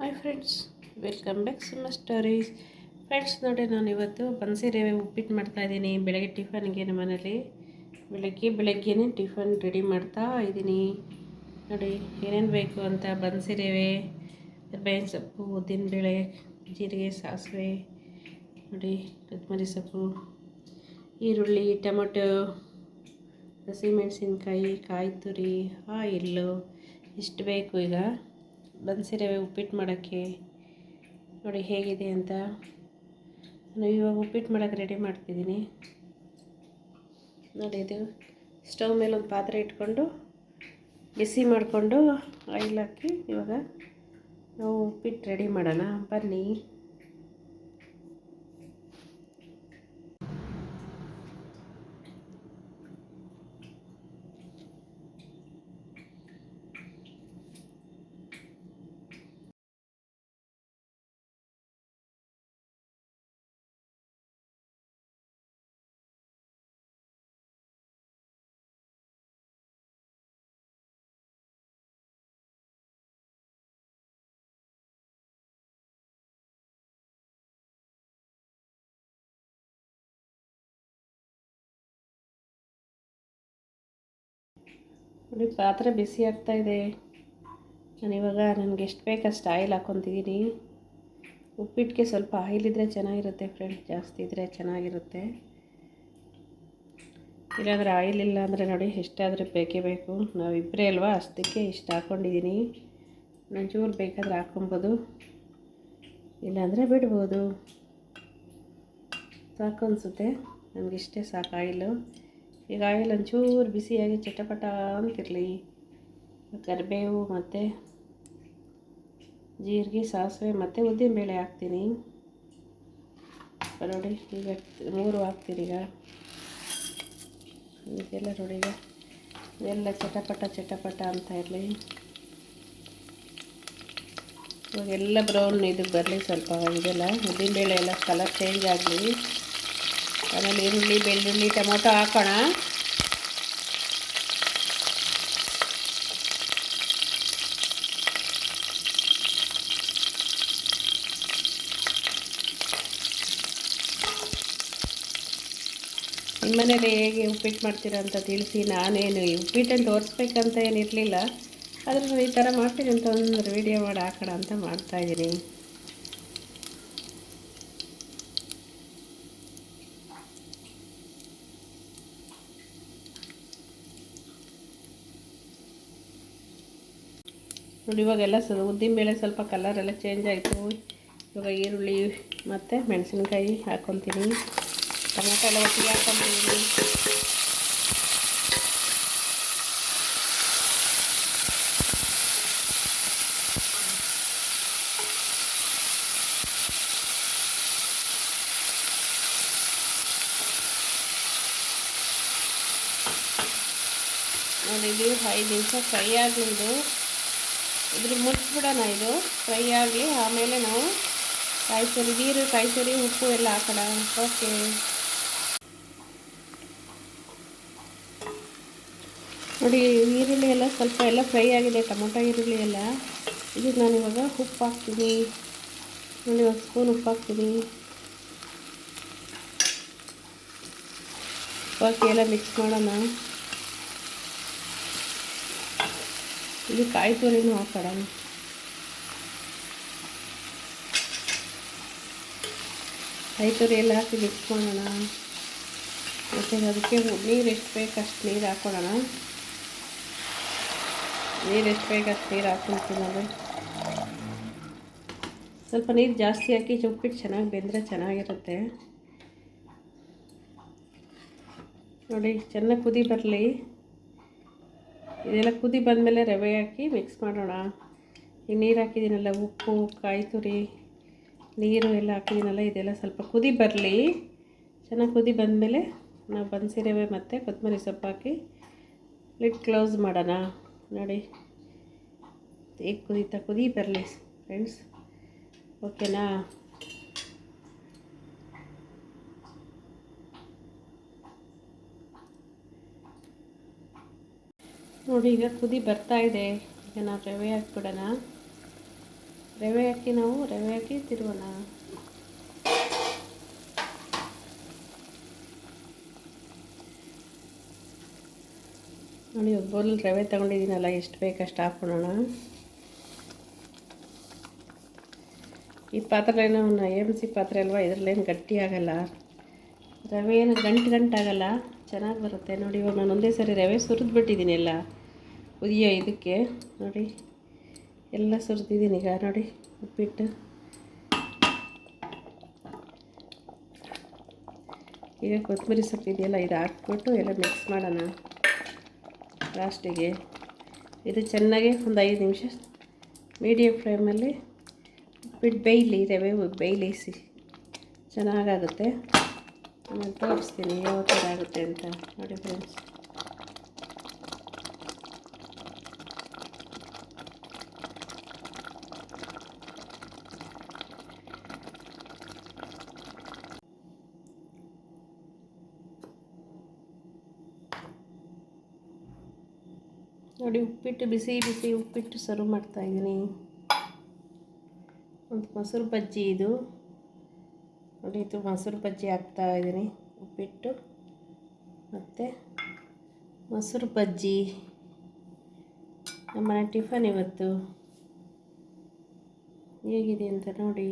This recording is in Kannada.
ಹಾಯ್ ಫ್ರೆಂಡ್ಸ್, ವೆಲ್ಕಮ್ ಬ್ಯಾಕ್ ಸಿಮ್ಮ ಸ್ಟೋರೀಸ್. ಫ್ರೆಂಡ್ಸ್, ನೋಡಿ ನಾನು ಇವತ್ತು ಬನ್ಸಿ ರವೆ ಉಪ್ಪಿಟ್ಟು ಮಾಡ್ತಾಯಿದ್ದೀನಿ ಬೆಳಗ್ಗೆ ಟಿಫನ್ಗೆ ನಮ್ಮ ಮನೇಲಿ ಬೆಳಗ್ಗೆ ಬೆಳಗ್ಗೆನೇ ಟಿಫನ್ ರೆಡಿ ಮಾಡ್ತಾ ಇದ್ದೀನಿ. ನೋಡಿ, ಏನೇನು ಬೇಕು ಅಂತ ಬನ್ಸಿ ರವೆ ಬೇವಿನ ಸೊಪ್ಪು, ಉದ್ದಿನಬೇಳೆ, ಜೀರಿಗೆ, ಸಾಸಿವೆ, ನೋಡಿ, ಕೊತ್ತಂಬರಿ ಸೊಪ್ಪು, ಈರುಳ್ಳಿ, ಟೊಮೊಟೊ, ಹಸಿಮೆಣಸಿನ್ಕಾಯಿ, ಕಾಯಿ ತುರಿ ಆಯಿಲ್ಲು ಇಷ್ಟು ಬೇಕು ಈಗ? ಬನ್ಸಿ ರವೆ ಉಪ್ಪಿಟ್ಟು ಮಾಡೋಕ್ಕೆ. ನೋಡಿ ಹೇಗಿದೆ ಅಂತ. ನಾನು ಇವಾಗ ಉಪ್ಪಿಟ್ಟು ಮಾಡೋಕ್ಕೆ ರೆಡಿ ಮಾಡ್ತಿದ್ದೀನಿ. ನೋಡಿ ಇದು ಸ್ಟವ್ ಮೇಲೆ ಒಂದು ಪಾತ್ರೆ ಇಟ್ಕೊಂಡು ಬಿಸಿ ಮಾಡಿಕೊಂಡು ಆಯಿಲ್ ಹಾಕಿ ಇವಾಗ ನಾವು ಉಪ್ಪಿಟ್ಟು ರೆಡಿ ಮಾಡೋಣ. ಬನ್ನಿ. ನೋಡಿ ಪಾತ್ರೆ ಬಿಸಿ ಆಗ್ತಾ ಇದೆ. ನಾನು ಇವಾಗ ನನಗೆ ಎಷ್ಟು ಬೇಕಷ್ಟು ಆಯಿಲ್ ಹಾಕ್ಕೊತಿದ್ದೀನಿ ಉಪ್ಪಿಟ್ಟಿಗೆ ಸ್ವಲ್ಪ ಆಯಿಲ್ ಇದ್ದರೆ ಚೆನ್ನಾಗಿರುತ್ತೆ ಫ್ರೆಂಡ್ಸ್ ಜಾಸ್ತಿ ಇದ್ದರೆ ಚೆನ್ನಾಗಿರುತ್ತೆ. ಇಲ್ಲಾಂದರೆ ಆಯಿಲ್ ಇಲ್ಲ ಅಂದರೆ ನೋಡಿ ಎಷ್ಟಾದರೂ ಬೇಕೇ ಬೇಕು. ನಾವಿಬ್ಬರೇ ಅಲ್ವಾ ಅಷ್ಟಕ್ಕೆ ಇಷ್ಟು ಹಾಕ್ಕೊಂಡಿದ್ದೀನಿ ಚೂರು ಬೇಕಾದರೆ ಹಾಕ್ಕೊಬೋದು ಇಲ್ಲಾಂದರೆ ಬಿಡ್ಬೋದು. ಸಾಕು ಅನಿಸುತ್ತೆ ನನಗಿಷ್ಟೇ ಸಾಕು ಆಯಿಲು. ಈಗ ಆಯಿಲ್ ಒಂಚೂರು ಬಿಸಿಯಾಗಿ ಚಟಪಟ ಅಂತಿರಲಿ ಕರಿಬೇವು, ಮತ್ತು ಜೀರಿಗೆ, ಸಾಸಿವೆ, ಮತ್ತು ಉದ್ದಿನಬೇಳೆ ಹಾಕ್ತೀನಿ. ನೋಡಿ ಈಗ ಮೂರು ಹಾಕ್ತೀನಿ ಈಗ. ಇದೆಲ್ಲ ನೋಡಿ ಈಗ. ಎಲ್ಲ ಚಟಪಟ ಚಟಪಟ ಅಂತ ಇರಲಿ. ಇವಾಗೆಲ್ಲ ಬ್ರೌನ್ ಇದು ಬರಲಿ ಸ್ವಲ್ಪ ಇದೆಲ್ಲ ಉದ್ದಿನಬೇಳೆ ಎಲ್ಲ ಕಲರ್ ಚೇಂಜ್ ಆಗಲಿ. ಆಮೇಲೆ ಈರುಳ್ಳಿ, ಬೆಳ್ಳುಳ್ಳಿ, ಟೊಮೊಟೊ ಹಾಕೋಣ. ನಿಮ್ಮನೇಲಿ ಹೇಗೆ ಉಪ್ಪಿಟ್ಟು ಮಾಡ್ತೀರಾ ಅಂತ ತಿಳಿಸಿ, ನಾನೇನು ಉಪ್ಪಿಟ್ಟನ್ನು ತೋರಿಸ್ಬೇಕಂತ ಏನಿರಲಿಲ್ಲ. ಆದರೆ ಈ ಥರ ಮಾಡ್ತೀನಿ ಅಂತ ಒಂದು ವೀಡಿಯೋ ಮಾಡಿ ಹಾಕೋಣ ಅಂತ ಮಾಡ್ತಾಯಿದ್ದೀನಿ ನೋಡಿ, ಇವಾಗೆಲ್ಲ ಉದ್ದಿನಬೇಳೆ ಸ್ವಲ್ಪ ಕಲರೆಲ್ಲ ಚೇಂಜ್ ಆಯಿತು. ಇವಾಗ ಈರುಳ್ಳಿ ಮತ್ತು ಮೆಣಸಿನ್ಕಾಯಿ ಹಾಕ್ಕೊತೀನಿ ಟೊಮೆಟೊ ಎಲ್ಲ ಒಟ್ಟಿಗೆ ಹಾಕ್ಕೊತೀನಿ ನೋಡಿ ಐದು ನಿಮಿಷ ಫ್ರೈ ಆಗಲಿದ್ದು ಇದ್ರ ಮುಚ್ಚಿಬಿಡೋಣ ಇದು. ಫ್ರೈ ಆಗಿ ಆಮೇಲೆ ನಾವು ಕಾಯಿ ತುರಿ ನೀರು ಕಾಯಿ ತುರಿ ಉಪ್ಪು ಎಲ್ಲ ಹಾಕೋಣ. ಓಕೆ ನೋಡಿ, ಈರುಳ್ಳಿ ಎಲ್ಲ ಸ್ವಲ್ಪ ಎಲ್ಲ ಫ್ರೈ ಆಗಿದೆ, ಟೊಮೊಟೊ ಈರುಳ್ಳಿ ಎಲ್ಲ. ಇದು ನಾನು ಇವಾಗ ಉಪ್ಪು ಹಾಕ್ತೀನಿ. ನೋಡಿ ಒಂದು ಸ್ಪೂನ್ ಉಪ್ಪು ಹಾಕ್ತೀನಿ. ಓಕೆ ಎಲ್ಲ ಮಿಕ್ಸ್ ಮಾಡೋಣ. ಇದು ಕಾಯಿ ತುರಿನೂ ಹಾಕೋಣ ಕಾಯಿ ತುರಿ ಎಲ್ಲ ಹಾಕಿ ಮಿಕ್ಸ್ ಮಾಡೋಣ ಮತ್ತು ಅದಕ್ಕೆ ನೀರು ಎಷ್ಟು ಬೇಕು ಅಷ್ಟು ನೀರು ಹಾಕೊಳ್ಳೋಣ ನೀರು ಎಷ್ಟು ಬೇಕು ಅಷ್ಟು ನೀರು ಹಾಕೊಳ್ತೀನಿ ಅದು ಸ್ವಲ್ಪ ನೀರು ಜಾಸ್ತಿ ಹಾಕಿ ಉಪ್ಪಿಟ್ಟು ಚೆನ್ನಾಗಿ ಬೆಂದರೆ ಚೆನ್ನಾಗಿರುತ್ತೆ. ನೋಡಿ, ಚೆನ್ನಾಗಿ ಕುದಿ ಬರಲಿ. ಇದೆಲ್ಲ ಕುದಿ ಬಂದಮೇಲೆ ರವೆ ಹಾಕಿ ಮಿಕ್ಸ್ ಮಾಡೋಣ. ಈ ನೀರು ಹಾಕಿದ್ದೀನಲ್ಲ, ಉಪ್ಪು, ಕಾಯಿ ತುರಿ, ನೀರು ಎಲ್ಲ ಹಾಕಿದ್ದೀನಲ್ಲ, ಇದೆಲ್ಲ ಸ್ವಲ್ಪ ಕುದಿ ಬರಲಿ. ಚೆನ್ನಾಗಿ ಕುದಿ ಬಂದಮೇಲೆ ನಾವು ಬನ್ಸಿ ರವೆ ಮತ್ತು ಕೊತ್ತಂಬರಿ ಸೊಪ್ಪು ಹಾಕಿ ಲಿಟ್ ಕ್ಲೋಸ್ ಮಾಡೋಣ. ನೋಡಿ ಈಗ ಕುದೀತಾ ಕುದಿ ಬರಲಿ ಫ್ರೆಂಡ್ಸ್ ಓಕೆನಾ ನೋಡಿ, ಈಗ ಕುದಿ ಬರ್ತಾ ಇದೆ. ಈಗ ನಾವು ರವೆ ಹಾಕ್ಬಿಡೋಣ. ರವೆ ಹಾಕಿ ನಾವು, ರವೆ ಹಾಕಿ ತಿರುವಣ ನೋಡಿ, ಒಂದು ಬೌಲ್ ರವೆ ತಗೊಂಡಿದ್ದೀನಲ್ಲ, ಎಷ್ಟು ಬೇಕಷ್ಟು ಹಾಕ್ಕೊಳ್ಳೋಣ ಈ ಪಾತ್ರೆನ ಎಂ ಸಿ ಪಾತ್ರೆ ಅಲ್ವಾ, ಇದರಲ್ಲೇನು ಗಟ್ಟಿ ಆಗಲ್ಲ. ರವೆ ಏನು ಗಂಟು ಗಂಟಾಗಲ್ಲ, ಚೆನ್ನಾಗಿ ಬರುತ್ತೆ. ನೋಡಿ, ಇವಾಗ ನಾನು ಒಂದೇ ಸರಿ ರವೆ ಸುರಿದ್ಬಿಟ್ಟಿದ್ದೀನಿ ಎಲ್ಲ ಉದಿಯೋ ಇದಕ್ಕೆ ನೋಡಿ, ಎಲ್ಲ ಸುರಿದಿದ್ದೀನಿ ಈಗ ನೋಡಿ, ಉಪ್ಪಿಟ್ಟು. ಈಗ ಕೊತ್ತಂಬರಿ ಸೊಪ್ಪು ಇದೆಯಲ್ಲ, ಇದು ಹಾಕ್ಬಿಟ್ಟು ಎಲ್ಲ ಮಿಕ್ಸ್ ಮಾಡೋಣ. ಲಾಸ್ಟಿಗೆ ಇದು ಚೆನ್ನಾಗಿ ಒಂದು ಐದು ನಿಮಿಷ ಮೀಡಿಯಮ್ ಫ್ಲೇಮಲ್ಲಿ ಉಪ್ಪಿಟ್ಟು ಬೇಯಲಿ, ರವೆ ಬೇಯಲಿಸಿ. ಚೆನ್ನಾಗಾಗುತ್ತೆ. ಆಮೇಲೆ ತೋರಿಸ್ತೀನಿ, ಯಾವ ಥರ ಆಗುತ್ತೆ ಅಂತ ನೋಡಿ ಫ್ರೆಂಡ್ಸ್ ನೋಡಿ, ಉಪ್ಪಿಟ್ಟು ಬಿಸಿ ಬಿಸಿ ಉಪ್ಪಿಟ್ಟು ಸರ್ವ್ ಮಾಡ್ತಾಯಿದ್ದೀನಿ ಒಂದು ಮೊಸರು ಬಜ್ಜಿ ಇದು. ನೋಡಿ, ಇದು ಮೊಸರು ಬಜ್ಜಿ ಹಾಕ್ತಾ ಇದ್ದೀನಿ, ಉಪ್ಪಿಟ್ಟು. ಮತ್ತು ಮೊಸರು ಬಜ್ಜಿ. ನಮ್ಮನೆ ಟಿಫನ್ ಇವತ್ತು. ಹೇಗಿದೆ ಅಂತ ನೋಡಿ.